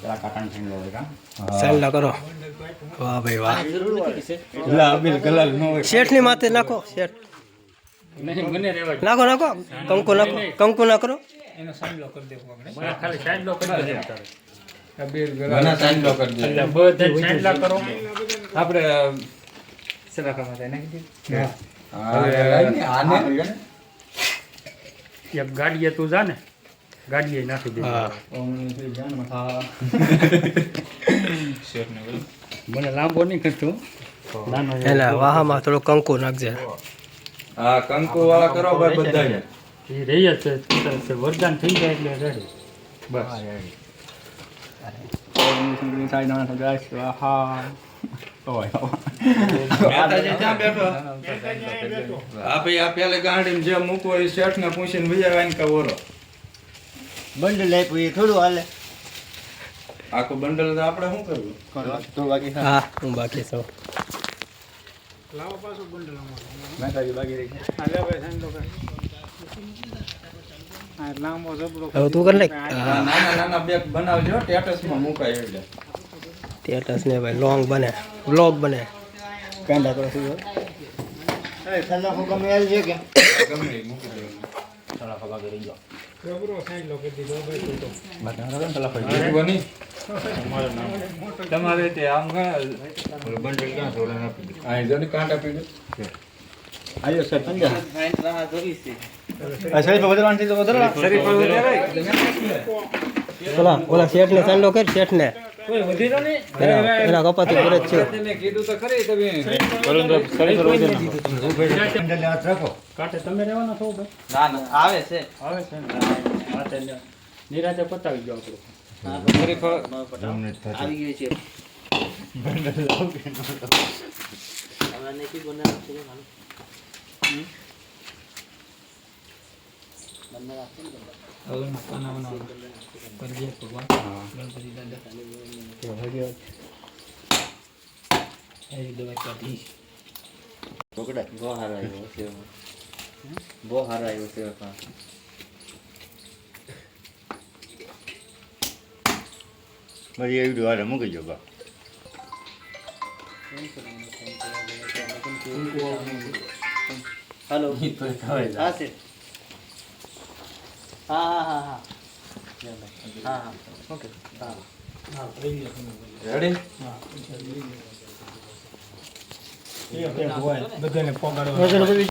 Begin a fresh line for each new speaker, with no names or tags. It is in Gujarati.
પેલા કાકાને ફેંગ લો કા
ચાલ કરો. વાહ ભાઈ વાહ.
એટલે કલર નો
શેઠની માથે નાખો શેઠ.
નહીં મને રહેવા
નાખો નાખો. કંકુ નાખો કંકુ ના કરો.
ખાલી સાઈડ કરી દે. તારે
ઘણા સાઈન કરી. દે
બધા સાઈડ કરો
આપણે આને.
એક ગાડીએ તું જા ને. ગાડીએ નાખી દે
હા.
મને લાંબો નહીં કરતું.
એટલે વાહામાં થોડો કંકુ નાખજે.
હા કંકુ વાળા કરો ભાઈ બધા
એ રહી છે વરદાન થઈ જાય એટલે રેડી બસ.
બેઠો? આ ભાઈ આ પેલે ગાડીમાં જે મૂકવો એ શેઠ ને પૂછીને વિચારવાની કે ઓરો
બંડલ આપ્યું એ થોડું હાલે.
આખું બંડલ તો આપણે શું કરવું?
તો બાકી
હા હું બાકી છું. હવે તું કરી નાખ
આ
હા.
નાના નાના બેગ બનાવજો ટેટસમાં મુકાય એટલે.
સ્ટેટસ ને ભાઈ લોંગ બને. વ્લોગ બને.
કાંડા કરો છું એ ઠંડા ફોકા મેલ છે કે?
ગમે મૂકી દેવાનું બની
તમારે તે આમ
કાંટા પી દે
આયો સર
ઓલા ઓલા શેઠ ને ચાંદો કર શેઠ ને એના એના કપાતી કરે છે.
કીધું તો ખરી તમે
હાથ રાખો.
તમે રહેવાના છો ભાઈ?
ના ના આવે છે.
આવે છે ને? હા તે લ્યો. નિરાતે પતાવી ગયો
બહુ હારો આવ્યો છે બહુ હારો આવ્યો છે
મારી એવી દ્વારા મૂકી જો બા.
હાલો. હા છે. હા હા હા હા હા હા ઓકે હા
રેડી
બધાને પગાડવા